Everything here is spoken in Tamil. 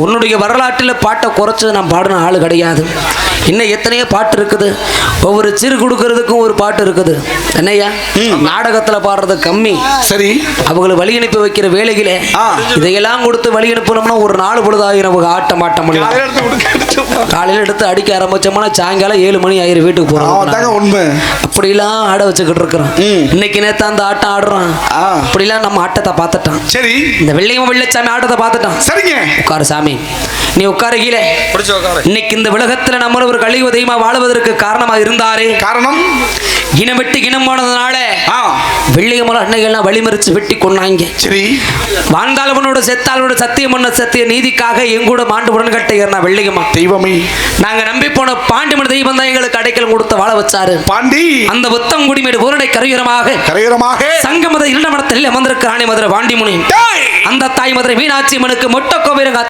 உன்னுடைய வரலாற்றில் பாட்டை குறைச்சு நான் பாடின ஆள் கிடையாது. இன்னும் எத்தனையோ பாட்டு இருக்குது. ஒவ்வொரு சிறு கொடுக்கறதுக்கும் ஒரு பாட்டு இருக்குது. என்னய்யா? நாடகத்தில் பாடுறது கம்மி. சரி. அவங்களை வழி அனுப்பி வைக்கிற ஆ. இதையெல்லாம் கொடுத்து வழி அனுப்பினோம்னா ஒரு நாலு பொழுதாயிரம் ஆட்டம் ஆட்டம் முடியும் காலையில எடுத்து அடிக்க ஆரம்பிச்சோம்னா சாயங்காலம் ஏழு மணி ஆயிரம் வீட்டுக்கு போகிறோம் உண்மை. அப்படிலாம் ஆட வச்சுக்கிட்டு இருக்கிறோம். இன்னைக்கு நேத்து அந்த ஆட்டம் ஆடுறான். அப்படிலாம் நம்ம ஆட்டத்தை பார்த்துட்டான். சரி. இந்த வெள்ளையும் வெள்ளச்சாமி ஆட்டத்தை பார்த்துட்டான். சரிங்க. உட்காரு சாமி. நீ உட்காரு கீழே. பிடிச்ச உட்காரு. இன்னைக்கு இந்த உலகத்துல நம்ம ஒரு கழிவு தெய்வமா வாழ்வதற்கு காரணமா இருந்தாரே. காரணம்? இனம் வெட்டி இனம் போனதுனால வெள்ளியமல அன்னைகள்லாம் வழிமறிச்சு வெட்டி கொண்டாங்க சரி. வாழ்ந்தாளவனோட செத்தாளனோட சத்தியம் பண்ண சத்திய நீதிக்காக எங்கூட மாண்டு உடன்கட்ட ஏறினா வெள்ளியம்மா தெய்வமே. நாங்க நம்பி போன பாண்டிமன் தெய்வம் தான் எங்களுக்கு அடைக்கலம் கொடுத்து வாழ வச்சாரு. பாண்டி. அந்த புத்தம் குடிமேடு பூரணை கரையுரமாக கரையோரமாக. சங்கமத இரண்ட மடத்தில் அமர்ந்திருக்க ராணி மதுரை பாண்டிமுனி! அந்த தாய் மதுரை மீனாட்சி அம்மனுக்கு மொட்ட கோவிலங்க